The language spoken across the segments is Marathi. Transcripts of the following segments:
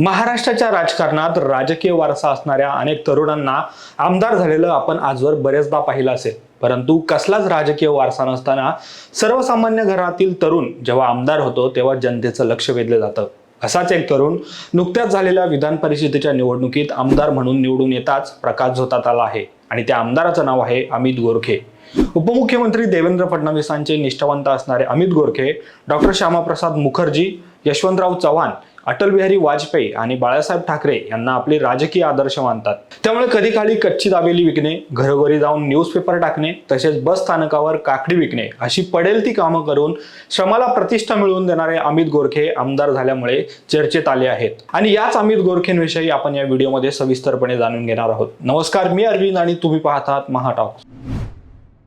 महाराष्ट्राच्या राजकारणात राजकीय वारसा असणाऱ्या अनेक तरुणांना आमदार झालेलं आपण आजवर बरेचदा पाहिलं असेल. परंतु कसलाच राजकीय वारसा नसताना सर्वसामान्य घरातील तरुण जेव्हा आमदार होतो तेव्हा जनतेचं लक्ष वेधलं जातं. असाच एक तरुण नुकत्याच झालेल्या विधान परिषदेच्या निवडणुकीत आमदार म्हणून निवडून येताच प्रकाश झोतात आला आहे आणि त्या आमदाराचं नाव आहे अमित गोरखे. उपमुख्यमंत्री देवेंद्र फडणवीसांचे निष्ठावंत असणारे अमित गोरखे डॉक्टर श्यामाप्रसाद मुखर्जी यशवंतराव चव्हाण अटल बिहारी वाजपेयी आणि बाळासाहेब ठाकरे यांना आपले राजकीय आदर्श मानतात. त्यामुळे कधी काळी कच्ची दाबेली विकणे घरोघरी जाऊन न्यूजपेपर टाकणे तसेच बस स्थानकावर काकडी विकणे अशी पडेल ती कामं करून श्रमाला प्रतिष्ठा मिळवून देणारे अमित गोरखे आमदार झाल्यामुळे चर्चेत आले आहेत. आणि याच अमित गोरखेंविषयी आपण या व्हिडिओमध्ये सविस्तरपणे जाणून घेणार आहोत. नमस्कार मी अरविंद आणि तुम्ही पाहतात महाटॉक.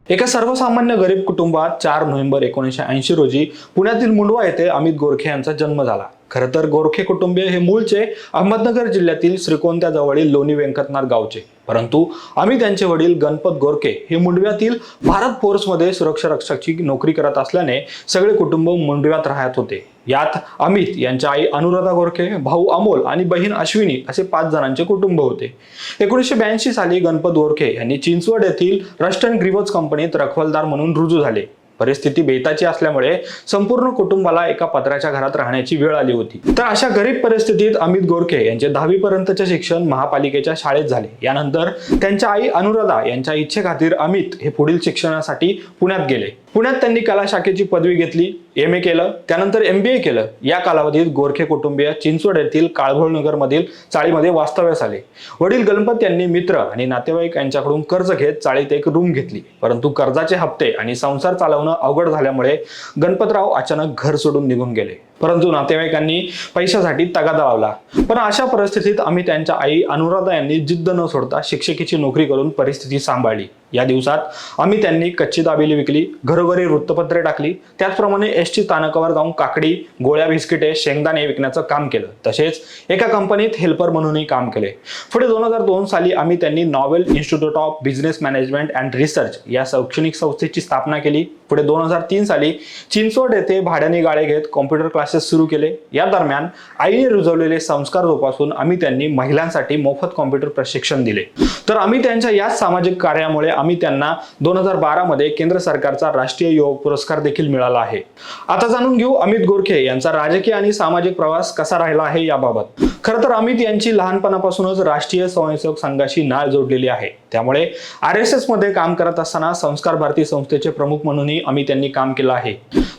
एका सर्वसामान्य गरीब कुटुंबात चार नोव्हेंबर एकोणीसशे ऐंशी रोजी पुण्यातील मुंडवा येथे अमित गोरखे यांचा जन्म झाला. खरं तर गोरखे कुटुंबीय हे मूळचे अहमदनगर जिल्ह्यातील श्रीकोंत्या जवळील लोणी व्यंकटनाथ गावचे. परंतु अमित यांचे वडील गणपत गोरखे हे मुंडव्यातील भारत फोर्समध्ये सुरक्षा रक्षकची नोकरी करत असल्याने सगळे कुटुंब मुंडव्यात राहत होते. यात अमित यांच्या आई अनुराधा गोरखे भाऊ अमोल आणि बहीण अश्विनी असे पाच जणांचे कुटुंब होते. एकोणीसशे ब्याऐंशी साली गणपत गोरखे यांनी चिंचवड येथील रस्टन ग्रीवज कंपनीत रखवालदार म्हणून रुजू झाले. परिस्थिती बेताची असल्यामुळे संपूर्ण कुटुंबाला एका पत्राच्या घरात राहण्याची वेळ आली होती. तर अशा गरीब परिस्थितीत अमित गोरखे यांचे दहावी पर्यंतचे शिक्षण महापालिकेच्या शाळेत झाले. यानंतर त्यांच्या आई अनुराधा यांच्या इच्छेखातीर अमित हे पुढील शिक्षणासाठी पुण्यात गेले. पुण्यात त्यांनी कला शाखेची पदवी घेतली एम ए केलं त्यानंतर एम बी ए केलं. या कालावधीत गोरखे कुटुंबीय चिंचवड येथील काळभोळनगर मधील चाळीमध्ये वास्तव्यास आले. वडील गणपत यांनी मित्र आणि नातेवाईक यांच्याकडून कर्ज घेत चाळीत एक रूम घेतली. परंतु कर्जाचे हप्ते आणि संसार चालवणं अवघड झाल्यामुळे गणपतराव अचानक घर सोडून निघून गेले. परंतु नातेवाईकांनी पैशासाठी तगादा लावला. पण अशा परिस्थितीत आम्ही त्यांच्या आई अनुराधा यांनी जिद्द न सोडता शिक्षकीची नोकरी करून परिस्थिती सांभाळली. या दिवसात आम्ही त्यांनी कच्ची दाबेली विकली घरोघरी वृत्तपत्रे टाकली त्याचप्रमाणे एसटी स्थानकावर जाऊन काकडी गोळ्या बिस्किटे शेंगदाणे विकण्याचं काम केलं. तसेच एका कंपनीत हेल्पर म्हणूनही काम केले. पुढे दोन हजार दोन साली आम्ही त्यांनी novel institute of business management and research या शैक्षणिक संस्थेची स्थापना केली. पुढे दोन हजार तीन साली चिंचवड येथे भाड्याने गाळे घेत कॉम्प्युटर क्लासेस सुरू केले. या दरम्यान आईने रुजवलेले संस्कार जोपासून आम्ही त्यांनी महिलांसाठी मोफत कॉम्प्युटर प्रशिक्षण दिले. तर आम्ही त्यांच्या याच सामाजिक कार्यामुळे आम्ही त्यांना दोन हजार बारा मध्ये केंद्र सरकारचा राष्ट्रीय युवक पुरस्कार देखील मिळाला आहे. आता जाणून घेऊ अमित गोरखे यांचा राजकीय आणि सामाजिक प्रवास कसा राहिला आहे याबाबत. खरं तर अमित यांची लहानपणापासूनच राष्ट्रीय स्वयंसेवक संघाशी नाळ जोडलेली आहे. त्यामुळे आर एस एसमध्ये काम करत असताना संस्कार भारती संस्थेचे प्रमुख म्हणूनही अमित यांनी काम केलं आहे.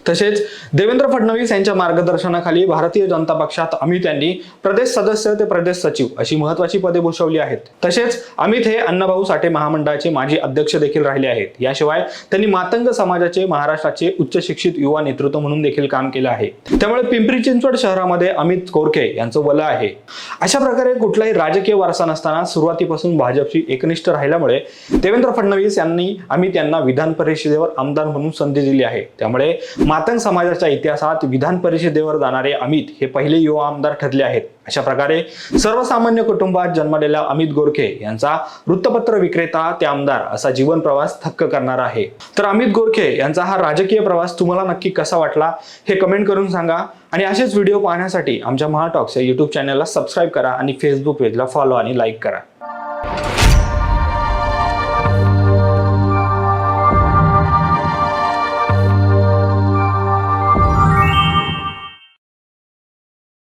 तसेच देवेंद्र फडणवीस यांच्या मार्गदर्शनाखाली भारतीय जनता पक्षात अमित यांनी प्रदेश सदस्य ते प्रदेश सचिव अशी महत्वाची पदे भूषवली आहेत. तसेच अमित हे अण्णाभाऊ साठे महामंडळाचे माजी अध्यक्ष देखील राहिले आहेत. याशिवाय त्यांनी मातंग समाजाचे महाराष्ट्राचे उच्च शिक्षित युवा नेतृत्व म्हणून देखील काम केलं आहे. त्यामुळे पिंपरी चिंचवड शहरामध्ये अमित कोरके यांचं वलं आहे. अशा प्रकारे कुठलाही राजकीय वारसा नसताना सुरुवातीपासून भाजपशी एकनिष्ठ राहिल्यामुळे देवेंद्र फडणवीस यांनी अमित यांना विधान परिषदेवर आमदार म्हणून संधी दिली आहे. त्यामुळे मातंग समाजाच्या इतिहासात विधान परिषदेवर जाणारे अमित हे पहिले युवा आमदार ठरले आहेत. अशा प्रकारे सर्वसामान्य कुटुंबात जन्मलेला अमित गोरखे यांचा वृत्तपत्र विक्रेता ते आमदार असा जीवन प्रवास थक्क करणारा आहे. तर अमित गोरखे यांचा हा राजकीय प्रवास तुम्हाला नक्की कसा वाटला हे कमेंट करून सांगा. आणि असेच व्हिडिओ पाहण्यासाठी आमच्या महाटॉक्स या यूट्यूब चॅनलला सबस्क्राईब करा आणि फेसबुक पेजला फॉलो आणि लाईक करा.